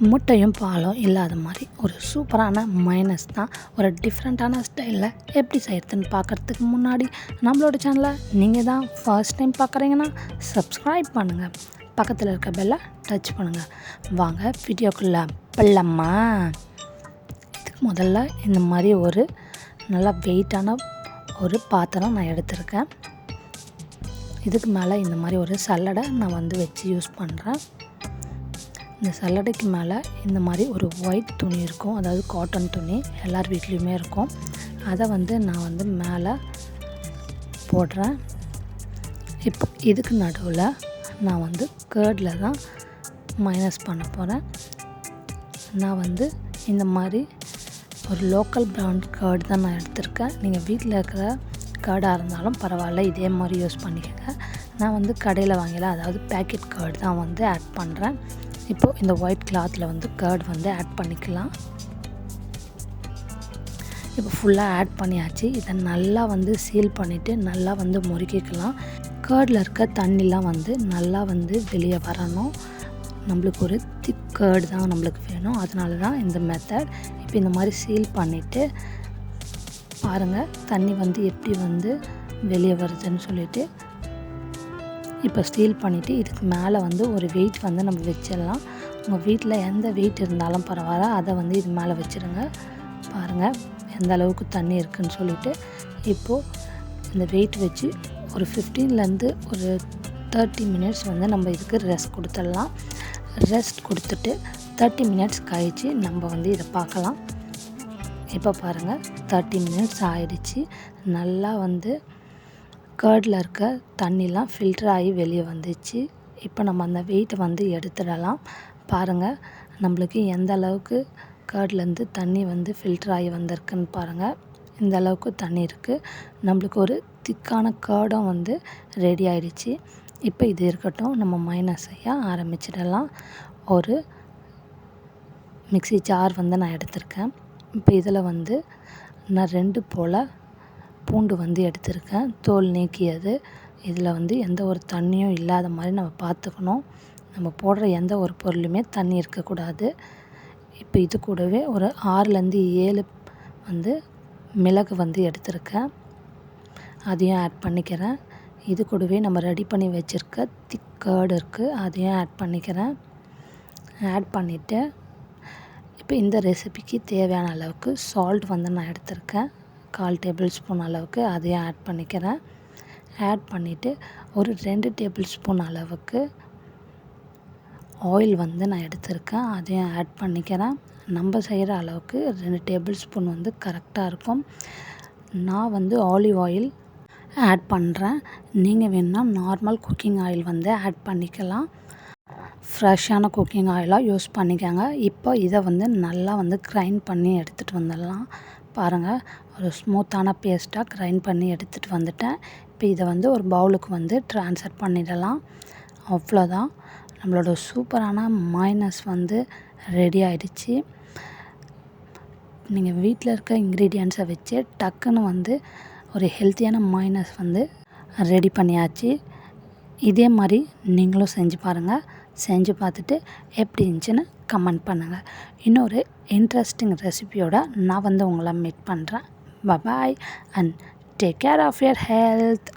முட்டையும் பாலும் இல்லாத மாதிரி ஒரு சூப்பரான மைனஸ் தான். ஒரு டிஃப்ரெண்ட்டான ஸ்டைலில் எப்படி செய்கிறதுன்னு பார்க்குறதுக்கு முன்னாடி நம்மளோட சேனலை நீங்கள் தான் ஃபர்ஸ்ட் டைம் பார்க்குறீங்கன்னா சப்ஸ்கிரைப் பண்ணுங்கள் பக்கத்தில் இருக்க பெல்லை டச் பண்ணுங்கள் வாங்க வீடியோக்குள்ளே பள்ளம்மா இதுக்கு முதல்ல இந்த மாதிரி ஒரு நல்லா வெயிட்டான ஒரு பாத்திரம் நான் எடுத்திருக்கேன். இதுக்கு மேலே இந்த மாதிரி ஒரு சல்லடை நான் வந்து வச்சு யூஸ் பண்ணுறேன் இந்த சல்லடைக்கு மேலே இந்த மாதிரி ஒரு ஒயிட் துணி இருக்கும். அதாவது காட்டன் துணி. எல்லார் வீட்லேயுமே இருக்கும். அதை வந்து நான் வந்து மேலே போடுறேன். இப்போ இதுக்கு நடுவில் நான் வந்து கேர்டில் தான் மைனஸ் பண்ண போகிறேன் நான் வந்து இந்த மாதிரி ஒரு லோக்கல் ப்ராண்ட் கேர்டு தான் நான் எடுத்திருக்கேன். நீங்கள் வீட்டில் இருக்கிற கேர்டாக இருந்தாலும் பரவாயில்ல இதே மாதிரி யூஸ் பண்ணிக்கோங்க. நான் வந்து கடையில் வாங்கல அதாவது பேக்கெட் கேர்டு தான் வந்து ஆட் பண்ணுறேன் இப்போது இந்த ஒயிட் கிளாத்தில் வந்து கேர்டு வந்து ஆட் பண்ணிக்கலாம். இப்போ ஃபுல்லாக ஆட் பண்ணியாச்சு. இதை நல்லா வந்து சீல் பண்ணிவிட்டு நல்லா வந்து முறுக்கிக்கலாம். கேர்டில் இருக்க தண்ணிலாம் வந்து நல்லா வந்து வெளியே வரணும். நம்மளுக்கு ஒரு திக் கேர்டு தான் நம்மளுக்கு வேணும். அதனால தான் இந்த மெத்தட் இப்போ இந்த மாதிரி சீல் பண்ணிவிட்டு பாருங்கள் தண்ணி வந்து எப்படி வந்து வெளியே வருதுன்னு சொல்லிவிட்டு இப்போ ஸ்டீல் பண்ணிவிட்டு இதுக்கு மேலே வந்து ஒரு வெயிட் வந்து நம்ம வச்சிடலாம். உங்கள் வீட்டில் எந்த வெயிட் இருந்தாலும் பரவாயில்ல. அதை வந்து இது மேலே வச்சுருங்க. பாருங்கள் எந்த அளவுக்கு தண்ணி இருக்குதுன்னு சொல்லிவிட்டு இப்போது இந்த வெயிட் வச்சு ஒரு ஃபிஃப்டீன்லேருந்து ஒரு தேர்ட்டி மினிட்ஸ் வந்து நம்ம இதுக்கு ரெஸ்ட் கொடுத்துடலாம். ரெஸ்ட் கொடுத்துட்டு தேர்ட்டி மினிட்ஸ் கழித்து நம்ம வந்து இதை பார்க்கலாம். இப்போ பாருங்கள் தேர்ட்டி மினிட்ஸ் ஆயிடுச்சு. நல்லா வந்து கேர்டில் இருக்க தண்ணிலாம் ஃபில்டர் ஆகி வெளியே வந்துச்சு. இப்போ நம்ம அந்த வெயிட்டை வந்து எடுத்துடலாம். பாருங்கள் நம்மளுக்கு எந்த அளவுக்கு கேர்ட்லேருந்து தண்ணி வந்து ஃபில்டர் ஆகி வந்திருக்குன்னு பாருங்கள் இந்த அளவுக்கு தண்ணி இருக்குது நம்மளுக்கு ஒரு திக்கான கேர்டும் வந்து ரெடி ஆகிடுச்சு இப்போ இது இருக்கட்டும் நம்ம மைனஸ் செய்ய ஆரம்பிச்சிடலாம். ஒரு மிக்சி ஜார் வந்து நான் எடுத்திருக்கேன். இப்போ இதில் வந்து நான் ரெண்டு போல் பூண்டு வந்து எடுத்திருக்கேன். தோல் நீக்கியது. இதில் வந்து எந்த ஒரு தண்ணியும் இல்லாத மாதிரி நம்ம பார்த்துக்கணும். நம்ம போடுற எந்த ஒரு பொருளுமே தண்ணி இருக்கக்கூடாது. இப்போ இது கூடவே ஒரு ஆறுலேருந்து ஏழு வந்து மிளகு வந்து எடுத்திருக்கேன். அதையும் ஆட் பண்ணிக்கிறேன். இது கூடவே நம்ம ரெடி பண்ணி வச்சுருக்க திக் கேர்டு இருக்குது அதையும் ஆட் பண்ணிக்கிறேன். ஆட் பண்ணிவிட்டு இப்போ இந்த ரெசிபிக்கு தேவையான அளவுக்கு சால்ட் வந்து நான் எடுத்திருக்கேன். கால் டேபிள் ஸ்பூன் அளவுக்கு அதையும் ஆட் பண்ணிக்கிறேன். ஆட் பண்ணிவிட்டு ஒரு ரெண்டு டேபிள் ஸ்பூன் அளவுக்கு ஆயில் வந்து நான் எடுத்திருக்கேன். அதையும் ஆட் பண்ணிக்கிறேன். நம்ம செய்கிற அளவுக்கு ரெண்டு டேபிள் ஸ்பூன் வந்து கரெக்டாக இருக்கும். நான் வந்து ஆலிவ் ஆயில் ஆட் பண்ணுறேன். நீங்கள் வேணால் நார்மல் குக்கிங் ஆயில் வந்து ஆட் பண்ணிக்கலாம். ஃப்ரெஷ்ஷான குக்கிங் ஆயிலாக யூஸ் பண்ணிக்கோங்க. இப்போ இதை வந்து நல்லா வந்து கிரைண்ட் பண்ணி எடுத்துகிட்டு வந்துடலாம். பாருங்கள் ஒரு ஸ்மூத்தான பேஸ்ட்டாக கிரைண்ட் பண்ணி எடுத்துகிட்டு வந்துட்டேன். இப்போ இதை வந்து ஒரு பவுலுக்கு வந்து ட்ரான்ஸ்ஃபர் பண்ணிடலாம். அவ்வளோதான். நம்மளோட சூப்பரான மைனஸ் வந்து ரெடி ஆகிடுச்சி நீங்கள் வீட்டில் இருக்க இன்க்ரீடியன்ஸை வச்சு டக்குன்னு வந்து ஒரு ஹெல்த்தியான மைனஸ் வந்து ரெடி பண்ணியாச்சு. இதே மாதிரி நீங்களும் செஞ்சு பாருங்கள் செஞ்சு பார்த்துட்டு எப்படி இருந்துச்சுன்னு கமெண்ட் பண்ணுங்கள் இன்னொரு இன்ட்ரெஸ்டிங் ரெசிபியோட நான் வந்து உங்களை மீட் பண்ணுறேன் bye bye and take care of your health